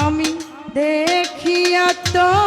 আমি দেখিয়া তো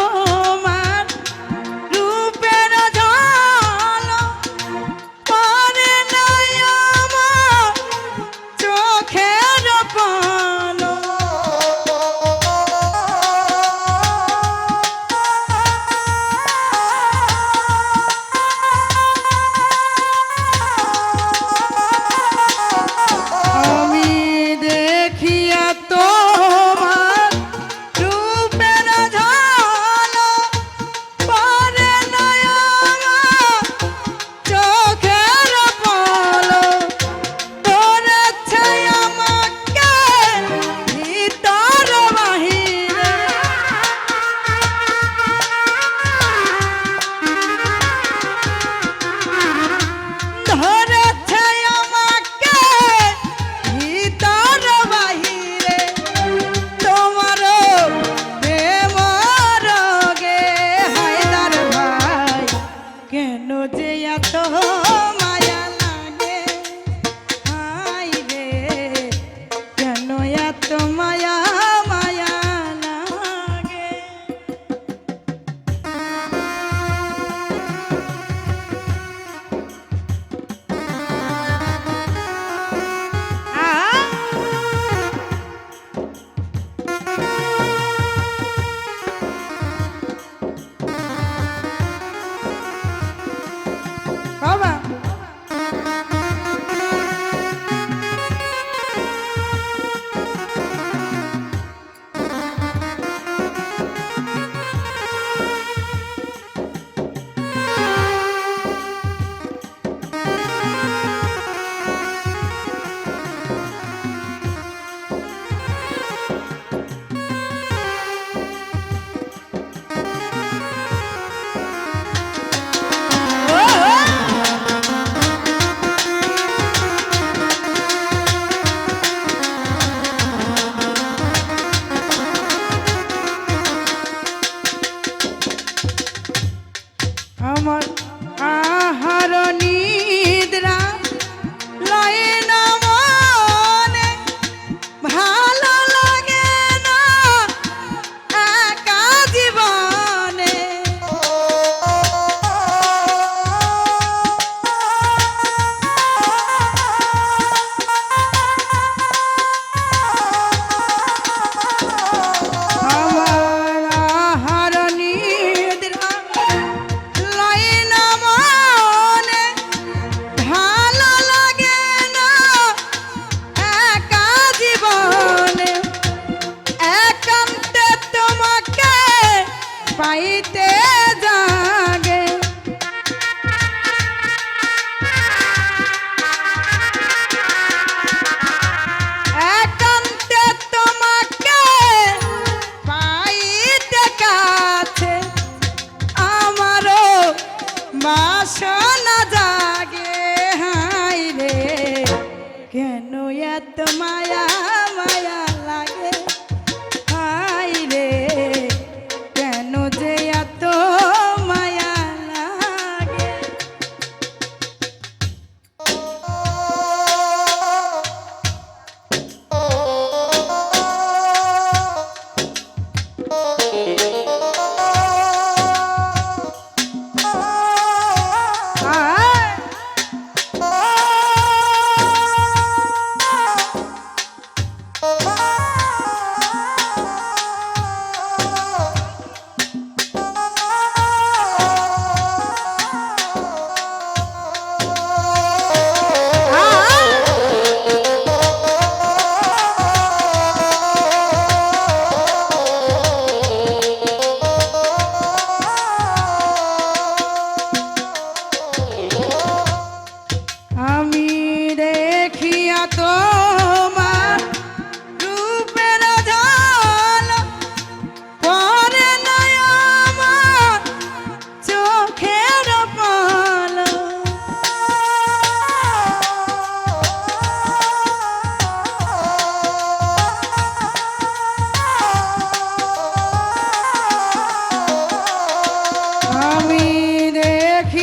পাইতে জাগে। একান্তে তোমাকে পাইতে কাছে আমারও বাসনা জাগে হাই রে। কেন এত মায়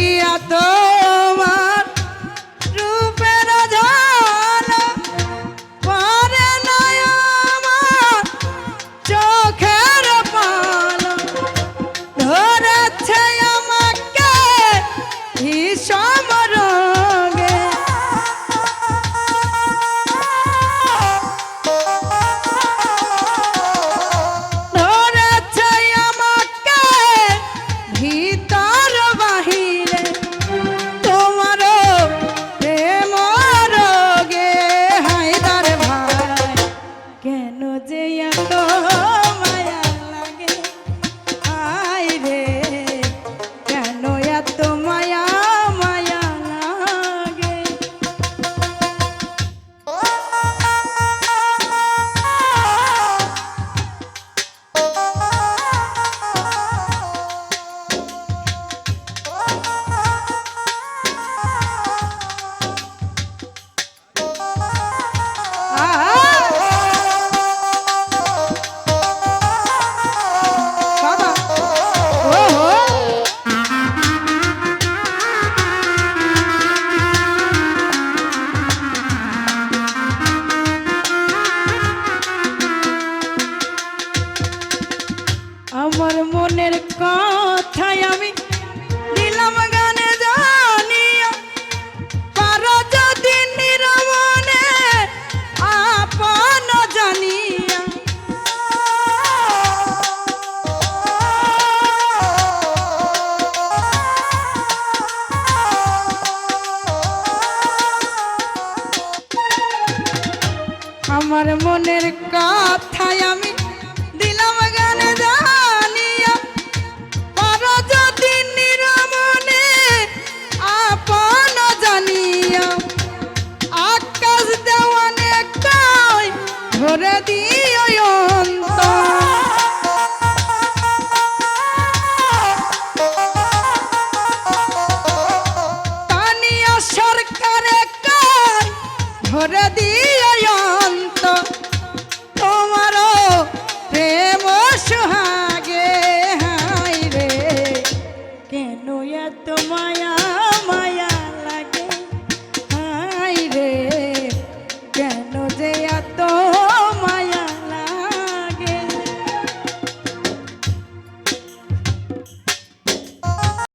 criador. আমার মনের কথায় আমি